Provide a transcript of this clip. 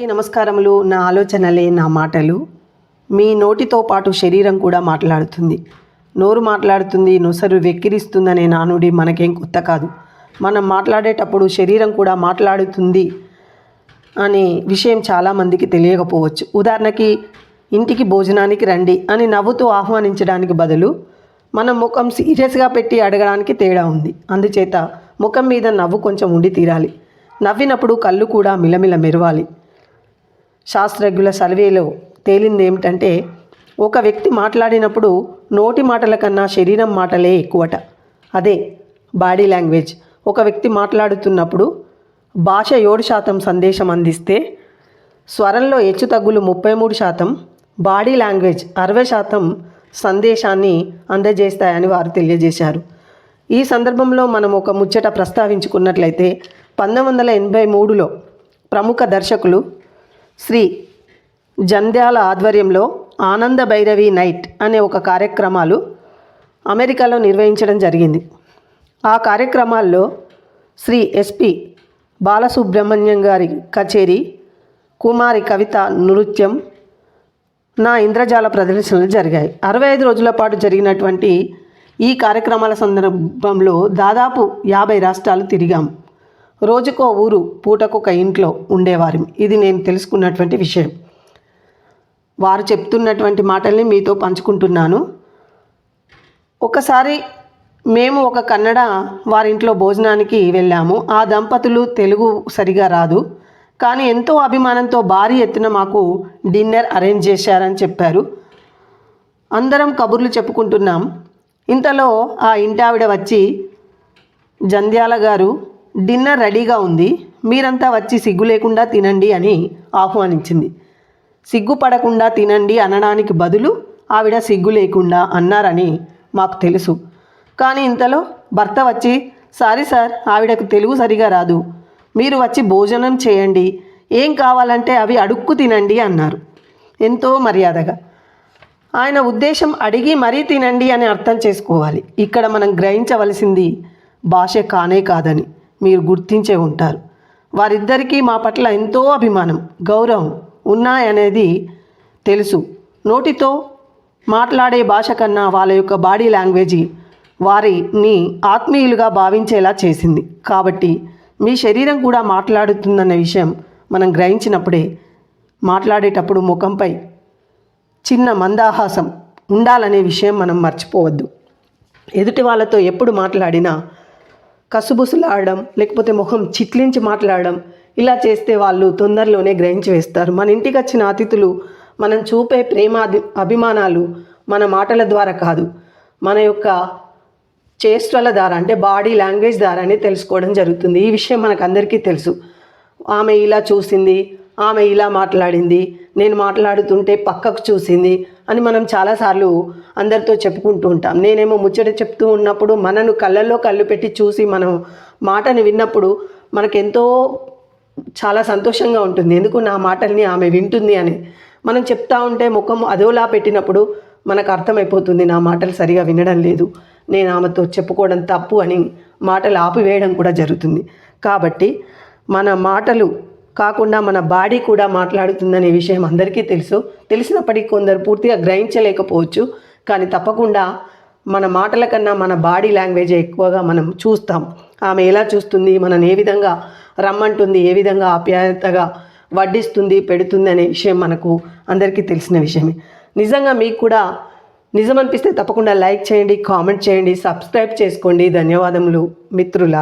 ఈ నమస్కారములు నా ఆలోచనలే నా మాటలు. మీ నోటితో పాటు శరీరం కూడా మాట్లాడుతుంది. నోరు మాట్లాడుతుంది నొసరు వెక్కిరిస్తుందనే నానుడి మనకేం కొత్త కాదు. మనం మాట్లాడేటప్పుడు శరీరం కూడా మాట్లాడుతుంది అనే విషయం చాలామందికి తెలియకపోవచ్చు. ఉదాహరణకి ఇంటికి భోజనానికి రండి అని నవ్వుతూ ఆహ్వానించడానికి బదులు మనం ముఖం సీరియస్గా పెట్టి అడగడానికి తేడా ఉంది. అందుచేత ముఖం మీద నవ్వు కొంచెం ఉండి తీరాలి. నవ్వినప్పుడు కళ్ళు కూడా మిలమిల మెరవాలి. శాస్త్రజ్ఞుల సర్వేలో తేలింది ఏమిటంటే ఒక వ్యక్తి మాట్లాడినప్పుడు నోటి మాటల కన్నా శరీరం మాటలే ఎక్కువట. అదే బాడీ లాంగ్వేజ్. ఒక వ్యక్తి మాట్లాడుతున్నప్పుడు భాష ఏడు శాతం సందేశం అందిస్తే స్వరంలో హెచ్చు తగ్గులు ముప్పై మూడు శాతం బాడీ లాంగ్వేజ్ అరవై శాతం సందేశాన్ని అందజేస్తాయని వారు తెలియజేశారు. ఈ సందర్భంలో మనం ఒక ముచ్చట ప్రస్తావించుకున్నట్లయితే పంతొమ్మిది వందల ఎనభై మూడులో ప్రముఖ దర్శకులు శ్రీ జంధ్యాల ఆధ్వర్యంలో ఆనంద భైరవి నైట్ అనే ఒక కార్యక్రమాలు అమెరికాలో నిర్వహించడం జరిగింది. ఆ కార్యక్రమాల్లో శ్రీ ఎస్పి బాలసుబ్రహ్మణ్యం గారి కచేరీ కుమారి కవిత నృత్యం నా ఇంద్రజాల ప్రదర్శనలు జరిగాయి. అరవై ఐదు రోజుల పాటు జరిగినటువంటి ఈ కార్యక్రమాల సందర్భంలో దాదాపు యాభై రాష్ట్రాలు తిరిగాం. రోజుకో ఊరు పూటకొక ఇంట్లో ఉండేవారు ఇది నేను తెలుసుకున్నటువంటి విషయం. వారు చెప్తున్నటువంటి మాటల్ని మీతో పంచుకుంటున్నాను. ఒకసారి మేము ఒక కన్నడ వారింట్లో భోజనానికి వెళ్ళాము. ఆ దంపతులు తెలుగు సరిగా రాదు. కానీ ఎంతో అభిమానంతో భారీ ఎత్తున మాకు డిన్నర్ అరేంజ్ చేశారని చెప్పారు. అందరం కబుర్లు చెప్పుకుంటున్నాం. ఇంతలో ఆ ఇంటావిడ వచ్చి జంధ్యాల గారు డిన్నర్ రెడీగా ఉంది. మీరంతా వచ్చి సిగ్గు లేకుండా తినండి అని ఆహ్వానించింది. సిగ్గుపడకుండా తినండి అనడానికి బదులు ఆవిడ సిగ్గు లేకుండా అన్నారని మాకు తెలుసు. కానీ ఇంతలో భర్త వచ్చి సారీ సార్ ఆవిడకు తెలుగు సరిగా రాదు. మీరు వచ్చి భోజనం చేయండి. ఏం కావాలంటే అవి అడుక్కు తినండి అన్నారు. ఎంతో మర్యాదగా. ఆయన ఉద్దేశం అడిగి మరీ తినండి అని అర్థం చేసుకోవాలి. ఇక్కడ మనం గ్రహించవలసింది భాష కానే కాదని. మీరు గుర్తించే ఉంటారు. వారిద్దరికీ మా పట్ల ఎంతో అభిమానం గౌరవం ఉన్నాయనేది తెలుసు. నోటితో మాట్లాడే భాష కన్నా వాళ్ళ యొక్క బాడీ లాంగ్వేజీ వారిని ఆత్మీయులుగా భావించేలా చేసింది. కాబట్టి మీ శరీరం కూడా మాట్లాడుతుందన్న విషయం మనం గ్రహించినప్పుడే మాట్లాడేటప్పుడు ముఖంపై చిన్న మందాహాసం ఉండాలనే విషయం మనం మర్చిపోవద్దు. ఎదుటి వాళ్ళతో ఎప్పుడు మాట్లాడినా కసుబుసులాడడం లేకపోతే ముఖం చిట్లించి మాట్లాడడం ఇలా చేస్తే వాళ్ళు తొందరలోనే గ్రహించి వేస్తారు. మన ఇంటికి వచ్చిన అతిథులు మనం చూపే ప్రేమ అభిమానాలు మన మాటల ద్వారా కాదు. మన యొక్క చేష్టల ద్వారా అంటే బాడీ లాంగ్వేజ్ ద్వారానే తెలుసుకోవడం జరుగుతుంది. ఈ విషయం మనకు అందరికీ తెలుసు. ఆమె ఇలా చూసింది ఆమె ఇలా మాట్లాడింది నేను మాట్లాడుతుంటే పక్కకు చూసింది అని మనం చాలాసార్లు అందరితో చెప్పుకుంటూ ఉంటాం. నేనేమో ముచ్చట చెప్తూ ఉన్నప్పుడు మనను కళ్ళల్లో కళ్ళు పెట్టి చూసి మనం మాటని విన్నప్పుడు మనకెంతో చాలా సంతోషంగా ఉంటుంది. ఎందుకు నా మాటల్ని ఆమె వింటుంది అని. మనం చెప్తా ఉంటే ముఖం అదోలా పెట్టినప్పుడు మనకు అర్థమైపోతుంది నా మాటలు సరిగా వినడం లేదు. నేను ఆమెతో చెప్పుకోవడం తప్పు అని మాటలు ఆపివేయడం కూడా జరుగుతుంది. కాబట్టి మన మాటలు కాకుండా మన బాడీ కూడా మాట్లాడుతుందనే విషయం అందరికీ తెలుసు. తెలిసినప్పటికీ కొందరు పూర్తిగా గ్రహించలేకపోవచ్చు. కానీ తప్పకుండా మన మాటల కన్నా మన బాడీ లాంగ్వేజ్ ఎక్కువగా మనం చూస్తాం. ఆమె ఎలా చూస్తుంది? మనని ఏ విధంగా రమ్మంటుంది? ఏ విధంగా ఆప్యాయతగా వడ్డిస్తుంది? పెడుతుంది అనే విషయం మనకు అందరికీ తెలిసిన విషయమే. నిజంగా మీకు కూడా నిజం అనిపిస్తే తప్పకుండా లైక్ చేయండి కామెంట్ చేయండి సబ్స్క్రైబ్ చేసుకోండి. ధన్యవాదములు మిత్రులారా.